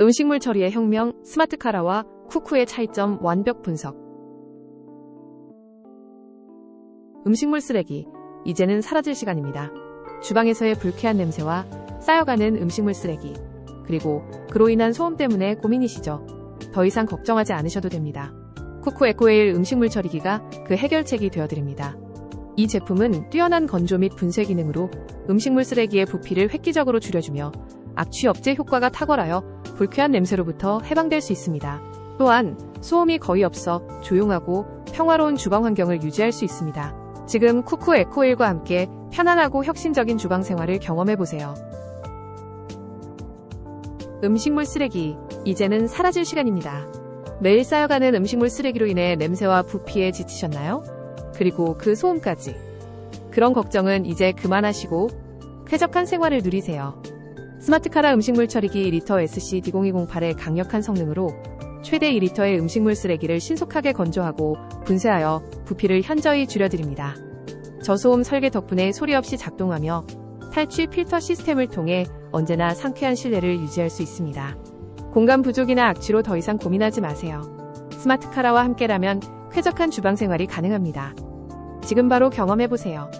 음식물 처리의 혁명, 스마트 카라와 쿠쿠의 차이점 완벽 분석. 음식물 쓰레기, 이제는 사라질 시간입니다. 주방에서의 불쾌한 냄새와 쌓여가는 음식물 쓰레기, 그리고 그로 인한 소음 때문에 고민이시죠? 더 이상 걱정하지 않으셔도 됩니다. 쿠쿠 에코에일 음식물 처리기가 그 해결책이 되어드립니다. 이 제품은 뛰어난 건조 및 분쇄 기능으로 음식물 쓰레기의 부피를 획기적으로 줄여주며 악취 억제 효과가 탁월하여 불쾌한 냄새로부터 해방될 수 있습니다. 또한 소음이 거의 없어 조용하고 평화로운 주방 환경을 유지할 수 있습니다. 지금 쿠쿠 에코일과 함께 편안하고 혁신적인 주방 생활을 경험해 보세요. 음식물 쓰레기, 이제는 사라질 시간입니다. 매일 쌓여가는 음식물 쓰레기로 인해 냄새와 부피에 지치셨나요? 그리고 그 소음까지. 그런 걱정은 이제 그만하시고 쾌적한 생활을 누리세요. 스마트카라 음식물 처리기 리터 SC-D0208의 강력한 성능으로 최대 2리터의 음식물 쓰레기를 신속하게 건조하고 분쇄하여 부피를 현저히 줄여드립니다. 저소음 설계 덕분에 소리 없이 작동하며 탈취 필터 시스템을 통해 언제나 상쾌한 실내를 유지할 수 있습니다. 공간 부족이나 악취로 더 이상 고민하지 마세요. 스마트카라와 함께라면 쾌적한 주방 생활이 가능합니다. 지금 바로 경험해보세요.